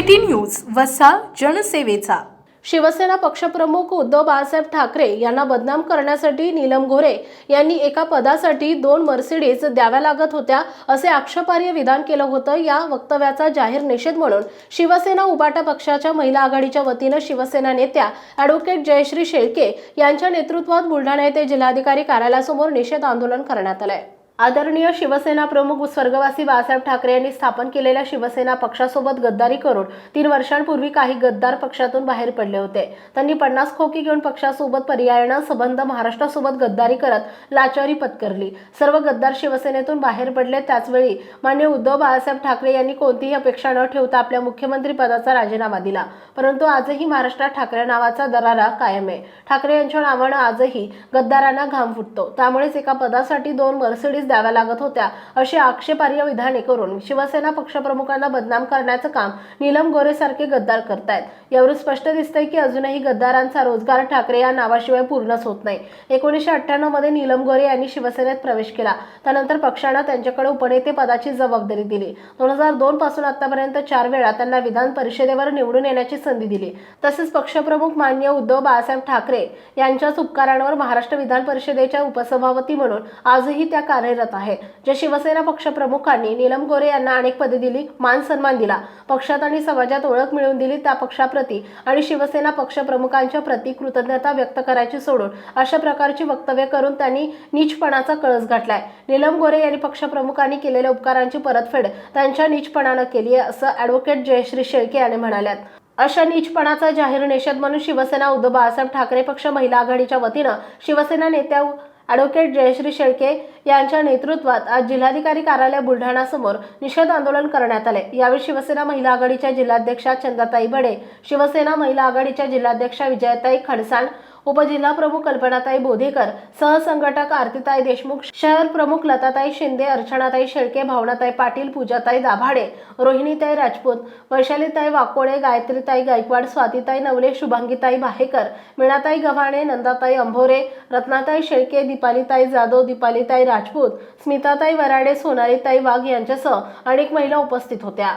City news वसा जनसेवेचा. शिवसेना पक्षप्रमुख उद्धव बाळासाहेब ठाकरे यांना बदनाम करण्यासाठी नीलम गोरे यांनी एका पदासाठी दोन मर्सिडीज द्याव्या लागत होत्या असे आक्षेपार्ह विधान केलं होतं या वक्तव्याचा जाहीर निषेध म्हणून शिवसेना उबाटा पक्षाच्या महिला आघाडीच्या वतीनं शिवसेना नेत्या ॲडव्होकेट जयश्री शेळके यांच्या नेतृत्वात बुलढाणा येथे जिल्हाधिकारी कार्यालयासमोर निषेध आंदोलन करण्यात आलं आहे आदरणीय शिवसेना प्रमुख स्वर्गवासी बाळासाहेब ठाकरे यांनी स्थापन केलेल्या शिवसेना पक्षासोबत गद्दारी करून तीन वर्षांपूर्वी काही गद्दार पक्षातून बाहेर पडले होते. त्यांनी पन्नास खोकी घेऊन पक्षासोबत पर्यायानं संबंध महाराष्ट्रासोबत गद्दारी करत लाचारी पत्करली. सर्व गद्दार शिवसेनेतून बाहेर पडले त्याचवेळी मान्य उद्धव बाळासाहेब ठाकरे यांनी कोणतीही अपेक्षा न ठेवता आपल्या मुख्यमंत्री पदाचा राजीनामा दिला. परंतु आजही महाराष्ट्रात ठाकरे नावाचा दरारा कायम आहे. ठाकरे यांच्या नावानं आजही गद्दारांना घाम फुटतो. त्यामुळेच एका पदासाठी दोन मर्सिडीज द्याव्या लागत होत्या. अशी आक्षेपार्ह विधाने करून शिवसेना पक्षप्रमुखांना बदनाम करण्याचं काम नीलम गोरेसारखे गद्दार करतायत. यावरून स्पष्ट दिसतंय की अजूनही गद्दारांचा रोजगार ठाकरे या नावाशिवाय पूर्णच होत नाही. एकोणीसशे अठ्ठ्याण्णवमध्ये नीलम गोरे यांनी शिवसेनेत प्रवेश केला. त्यानंतर पक्षानं त्यांच्याकडे उपनेते पदाची जबाबदारी दिली. दोन हजार दोन पासून आतापर्यंत चार वेळा त्यांना विधान परिषदेवर निवडून येण्याची संधी दिली. तसेच पक्षप्रमुख मान्य उद्धव बाळासाहेब ठाकरे यांच्याच उपकारांवर महाराष्ट्र विधान परिषदेच्या उपसभापती म्हणून आजही त्या कार्यरत आहे. ज्या शिवसेना पक्षप्रमुखांनी नीलम गोरे यांना अनेक पदे दिली मान सन्मान दिला. पक्षात आणि समाजात ओळख मिळवून दिली त्या पक्षाप्रती आणि शिवसेना पक्षप्रमुखांच्या प्रती कृतज्ञता व्यक्त करायची सोडून अशा प्रकारची वक्तव्य करून त्यांनी नीचपणाचा कळस गाठलाय. नीलम गोरे यांनी पक्षप्रमुखांनी केलेल्या उपकारांची परतफेड त्यांच्या नीचपणानं केली आहे असं ॲडव्होकेट जयश्री शेळके यांनी म्हणाल्यात. अशा नीचपणाचा जाहीर निषेध म्हणून शिवसेना उद्धव बाळासाहेब ठाकरे पक्ष महिला आघाडीच्या वतीनं शिवसेना नेत्या ॲडव्होकेट जयश्री शेळके यांच्या नेतृत्वात आज जिल्हाधिकारी कार्यालय बुलढाणासमोर निषेध आंदोलन करण्यात आले. यावेळी शिवसेना महिला आघाडीच्या जिल्हाध्यक्षा चंदाताई बडे शिवसेना महिला आघाडीच्या जिल्हाध्यक्षा विजयताई खडसाण उपजिल्हा प्रमुख कल्पनाताई बोधेकर सहसंघटक आरतीताई देशमुख शहर प्रमुख लताताई शिंदे अर्चनाताई शेळके भावनाताई पाटील पूजाताई दाभाडे रोहिणीताई राजपूत वैशालीताई वाकोळे गायत्रीताई गायकवाड स्वातीताई नवले शुभांगीताई भाहेकर मीणाताई गव्हाणे नंदाताई अंभोरे रत्नाताई शेळके दीपालीताई जाधव दीपालीताई राजपूत स्मिताताई वराडे सोनालीताई वाघ यांच्यासह अनेक महिला उपस्थित होत्या.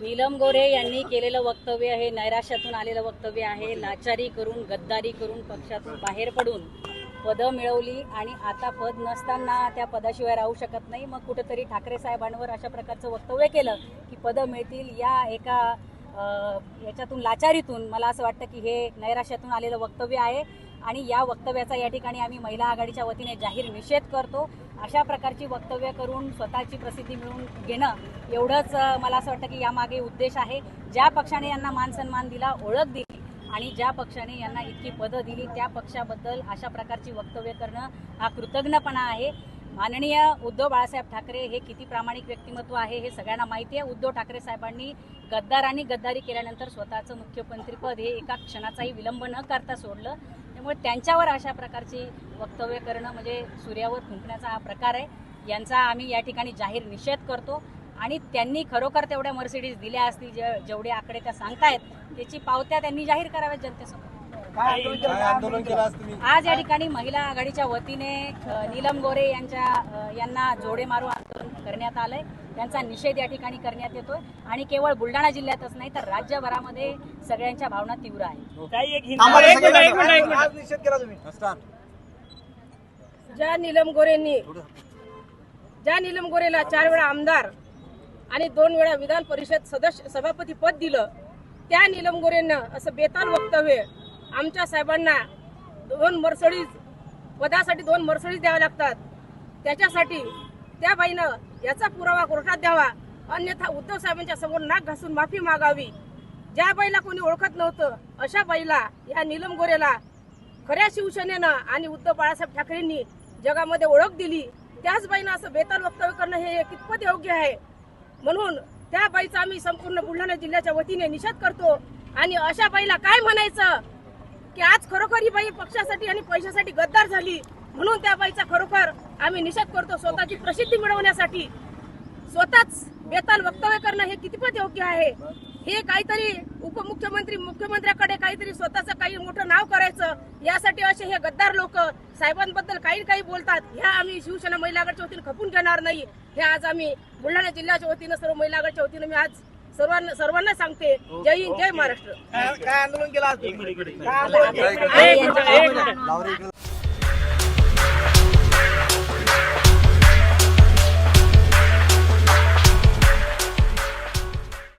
नीलम गोरे यांनी केलेलं वक्तव्य हे नैराश्यातून आलेलं वक्तव्य आहे. लाचारी करून गद्दारी करून पक्षातून बाहेर पडून पदं मिळवली आणि आता पद नसताना त्या पदाशिवाय राहू शकत नाही. मग कुठंतरी ठाकरे साहेबांवर अशा प्रकारचं वक्तव्य केलं की पदं मिळतील या एका याच्यातून लाचारीतून. मला असं वाटतं की हे नैराश्यातून आलेलं वक्तव्य आहे. आणि या वक्तव्याचा या ठिकाणी आम्ही महिला आघाडीच्या वतीने जाहीर निषेध करतो. अशा प्रकारची वक्तव्य करून स्वतःची प्रसिद्धी मिळवून घेणं एवढंच मला असं वाटतं की यामागे उद्देश आहे. ज्या पक्षाने यांना मान सन्मान दिला ओळख दिली आणि ज्या पक्षाने यांना इतकी पदं दिली त्या पक्षाबद्दल अशा प्रकारची वक्तव्य करणं हा कृतज्ञपणा आहे. माननीय उद्धव बाळासाहेब ठाकरे हे किती प्रामाणिक व्यक्तिमत्व आहे हे सगळ्यांना माहिती आहे. उद्धव ठाकरे साहेबांनी गद्दारांनी गद्दारी केल्यानंतर स्वतःचं मुख्यमंत्रीपद हे एका क्षणाचाही विलंब न करता सोडलं. त्यामुळे त्यांच्यावर अशा प्रकारची वक्तव्य करणं म्हणजे सूर्यावर थुंकण्याचा हा प्रकार आहे. यांचा आम्ही या ठिकाणी जाहीर निषेध करतो. आणि त्यांनी खरोखर तेवढ्या मर्सिडीज दिल्या असतील जे जेवढे आकडे त्या सांगतायत त्याची पावत्या त्यांनी जाहीर कराव्यात जनतेसमोर. काय आंदोलन केलं आज तुम्ही? आज या ठिकाणी महिला आघाडीच्या वतीने नीलम गोरे यांच्या यांना जोडे मारू आंदोलन करण्यात आलंय. त्यांचा निषेध या ठिकाणी करण्यात येतोय. आणि केवळ बुलढाणा जिल्ह्यातच नाही तर राज्यभरामध्ये सगळ्यांच्या भावना तीव्र तुम्ही. ज्या नीलम गोरेंनी ज्या नीलम गोरेला चार वेळा आमदार आणि दोन वेळा विधान परिषद सदस्य सभापती पद दिलं त्या नीलम गोरेंना असं बेताल वक्तव्य आमच्या साहेबांना दोन मर्सडीज पदासाठी दोन मर्सडीज द्याव्या लागतात. त्याच्यासाठी त्या बाईनं याचा पुरावा कोर्टात द्यावा. अन्यथा उद्धव साहेबांच्या समोर नाक घासून माफी मागावी. ज्या बाईला कोणी ओळखत नव्हतं अशा बाईला या नीलम गोरेला खऱ्या शिवसेनेनं आणि उद्धव बाळासाहेब ठाकरेंनी जगामध्ये ओळख दिली. त्याच बाईनं असं बेताल वक्तव्य करणं हे कितपत योग्य आहे? म्हणून त्या बाईचा आम्ही संपूर्ण बुलढाणा जिल्ह्याच्या वतीने निषेध करतो. आणि अशा बाईला काय म्हणायचं? की आज खरोखर ही बाई पक्षासाठी आणि पैशासाठी गद्दार झाली म्हणून त्या बाईचा खरोखर आम्ही निषेध करतो स्वतःची प्रसिद्धी मिळवण्यासाठी. स्वतःच बेताल वक्तव्य करणं हे कितीपत योग्य आहे? हे काहीतरी उपमुख्यमंत्री मुख्यमंत्र्याकडे काहीतरी स्वतःचं काही मोठं नाव करायचं यासाठी असे हे गद्दार लोक साहेबांबद्दल काही काही बोलतात ह्या आम्ही शिवसेना महिला गटच्या वतीने खपून घेणार नाही. हे आज आम्ही बुलढाणा जिल्ह्याच्या वतीनं सर्व महिला गटच्या वतीनं मी आज सर्वांना सर्वांना सांगते. जय हिंद जय महाराष्ट्र. काय आंदोलन केलं आज? तुम्ही? काय आंदोलन केलं? यांच्या-